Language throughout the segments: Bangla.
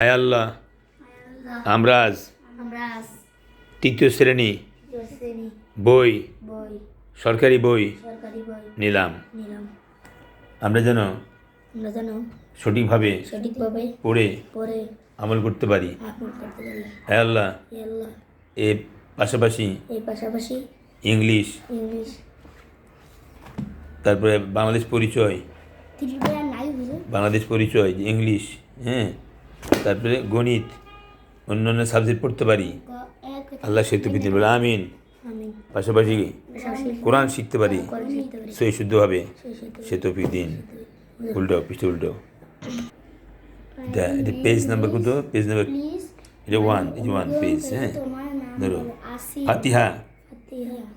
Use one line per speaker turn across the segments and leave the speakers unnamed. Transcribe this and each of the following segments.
হায় আল্লাহ আমরা আজ
আমরা আজ
তৃতীয় শ্রেণি। বই। সরকারি বই। নিলাম। আমরা যেন সঠিকভাবে
সঠিকভাবে
পড়ে আমল করতে পারি। আল্লাহ
এ
এর পাশাপাশি ইংলিশ। তারপরে বাংলাদেশ পরিচয়। বাংলাদেশ পরিচয় ইংলিশ হ্যাঁ? তারপরে গণিত অন্য অন্য সাবজেক্ট পড়তে পারি। আল্লাহ সেতু বিদিন বলে আমিন। পাশাপাশি কোরআন শিখতে পারি সই শুদ্ধভাবে সে তৌফিক দিন। উল্টো পিছু উল্টো। এটা এটা পেজ নাম্বার কত? পেজ নাম্বার এটা ওয়ান যে ওয়ান পেজ হ্যাঁ। ধরো। ফাতিহা।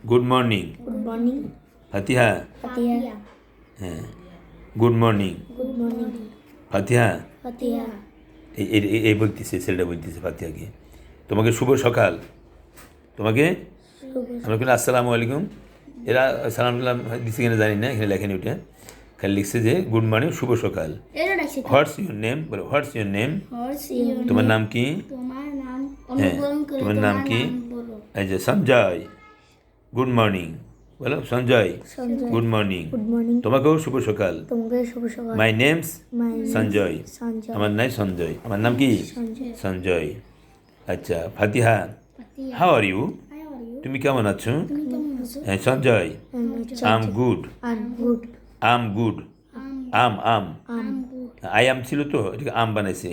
Good morning Fatiha. হ্যাঁ। Good morning Fatiha. এই বলতেছে ছেলেটা বলতেছে ফাতিহাকে তোমাকে শুভ সকাল। তোমাকে? আমরা বলি আসসালামু আলাইকুম। এরা সালাম টালাম দিচ্ছে কিনা জানি না এখানে লেখেনি ওটা। খালি লিখছে যে গুড মর্নিং শুভ সকাল। হোয়াটস ইউর নেম বলো হোয়াটস ইউর নেম তোমার নাম কি? হ্যাঁ, তোমার নাম কি?
বলো।
এই যে সঞ্জয়। Good morning. বলো সঞ্জয় গুড মর্নিং তোমাকেও শুভ সকাল। মাই নেমস সঞ্জয় আমার নাই সঞ্জয় আমার নাম কি?
সঞ্জয়
আচ্ছা ফাতিহা হাউ আর ইউ তুমি কেমন আছো? হ্যাঁ Sanjay am good
am good
am am I am ছিল তো এটাকে আম বানাইছে।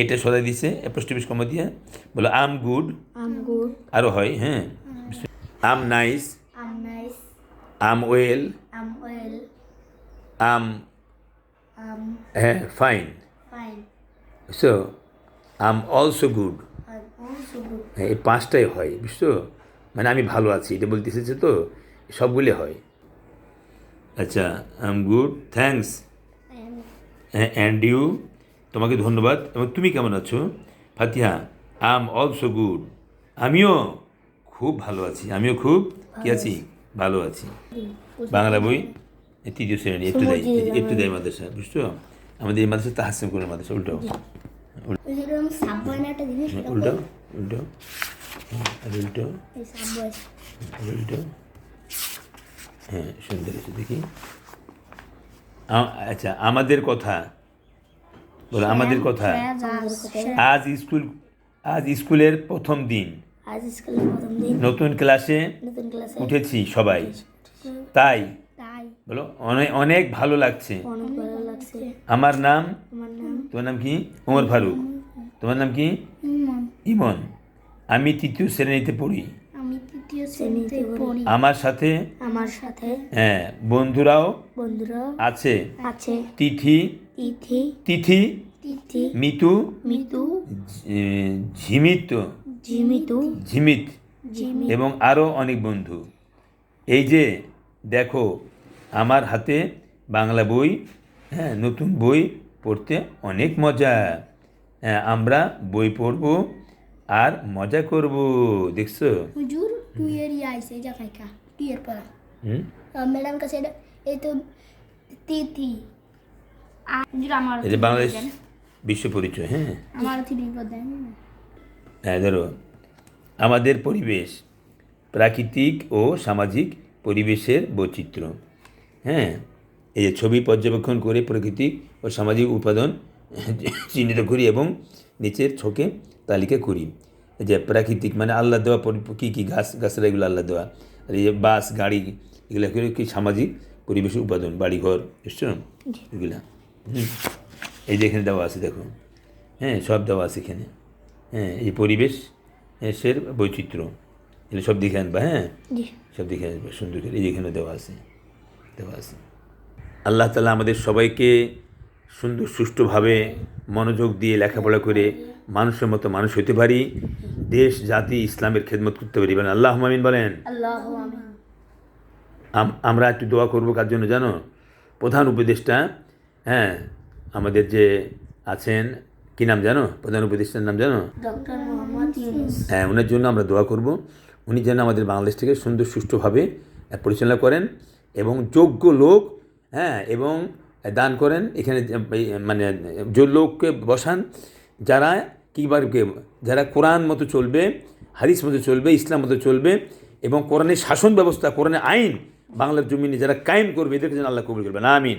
এটা সদাই দিছে পোস্টঅফিস কমা দিয়ে। বলো আম গুড
আম গুড
আরও হয় হ্যাঁ। Am nice
am
well
am well
am
am
হ্যাঁ fine
fine
so am also good
good
এই পাঁচটাই হয় বুঝছ? মানে আমি ভালো আছি এটা বলতে এসেছে তো সবগুলি হয়। আচ্ছা am good thanks and you তোমাকে ধন্যবাদ। এবং তুমি কেমন আছো? ফাতিহা আম অলসো গুড আমিও খুব ভালো আছি আমিও খুব কি আছি? ভালো আছি। বাংলা বই তৃতীয় শ্রেণি একটু দেয় একটু দেয় মাদ্রাসা বুঝছ? আমাদের এই মাদ্রাসা তাহাসিম করে মাদ্রাসা উল্টো।
ওই যে এরকম সাবওয়ে একটা জিনিস ওটা
উল্টো উল্টো। আর উল্টো। উল্টো। হ্যাঁ সুন্দর আছে দেখি। আচ্ছা আমাদের কথা। বলো আমাদের কথা। আজ স্কুল আজ স্কুলের প্রথম দিন।
আজ স্কুলের প্রথম দিন।
নতুন ক্লাসে
নতুন ক্লাসে
উঠেছি সবাই। তাই?
তাই।
বলো অনেক অনেক ভালো লাগছে।
অনেক ভালো লাগছে।
আমার নাম?
আমার নাম?
তোমার নাম কি? ওমর ফারুক। তোমার নাম কি?
ইমন।
ইমন। আমি তৃতীয় শ্রেণীতে পড়ি।
আমি তৃতীয় শ্রেণীতে পড়ি।
আমার সাথে?
আমার সাথে?
হ্যাঁ বন্ধুরাও
বন্ধুরা
আছে।
আছে।
তিথি?
তিথি।
তিথি?
তিথি।
মিতু?
মিতু।
ঝিমিত।
জিমিতু
ঝিমিত। এবং আরও অনেক বন্ধু। এই যে দেখো আমার হাতে বাংলা বই হ্যাঁ নতুন বই পড়তে অনেক মজা। হ্যাঁ আমরা বই পড়ব আর মজা করব দেখছ?
হুজুর টু আইছে যা ফাইকা টু ইয়ার পর
হুম?
ম্যাডাম কাছে এই তো তিথি। আ- হুজুর আমার
এই যে বাংলাদেশ বিশ্ব পরিচয় হ্যাঁ।
আমার থ্রি দেন।
হ্যাঁ ধরো আমাদের পরিবেশ প্রাকৃতিক ও সামাজিক পরিবেশের বৈচিত্র্য। হ্যাঁ এই যে ছবি পর্যবেক্ষণ করে প্রাকৃতিক ও সামাজিক উপাদান চিহ্নিত করি এবং নিচের ছকে তালিকা করি। এই যে প্রাকৃতিক মানে আল্লাহ দেওয়া পরি- কী কী গাছ গাছরা এগুলো আল্লাহ দেওয়া। আর এই যে বাস গাড়ি এগুলো করে কি সামাজিক পরিবেশের উপাদান বাড়িঘর বুঝছ এগুলা। হুম। এই যে এখানে দেওয়া আছে দেখো হ্যাঁ সব দেওয়া আছে এখানে। এই পরিবেশ এর বৈচিত্র্য। এগুলো সব দেখে আনবা হ্যাঁ? সব দেখে আসবে সুন্দর করে। এই যেখানে দেওয়া আছে দেওয়া আছে। আল্লাহ তালা আমাদের সবাইকে সুন্দর সুষ্ঠুভাবে মনোযোগ দিয়ে লেখাপড়া করে মানুষের মতো মানুষ হতে পারি দেশ জাতি ইসলামের খেদমত করতে পারি। বলেন আল্লাহ মামিন বলেন?
আম-
আমরা একটু দোয়া করব কার জন্য জানো? প্রধান উপদেষ্টা হ্যাঁ আমাদের যে আছেন কি নাম জানো? প্রধান উপদেষ্টার নাম জানো? হ্যাঁ ওনার জন্য আমরা দোয়া করব। উনি যেন আমাদের বাংলাদেশটাকে সুন্দর সুষ্ঠুভাবে পরিচালনা করেন এবং যোগ্য লোক হ্যাঁ এবং দান করেন। এখানে মানে যে লোককে বসান যারা কীবার যারা কোরআন মতো চলবে হাদিস মতো চলবে ইসলাম মতো চলবে এবং কোরআনের শাসন ব্যবস্থা কোরআনের আইন বাংলার জমিনে যারা কায়েম করবে এদেরকে যেন আল্লাহ কবুল করবেন।
আমিন।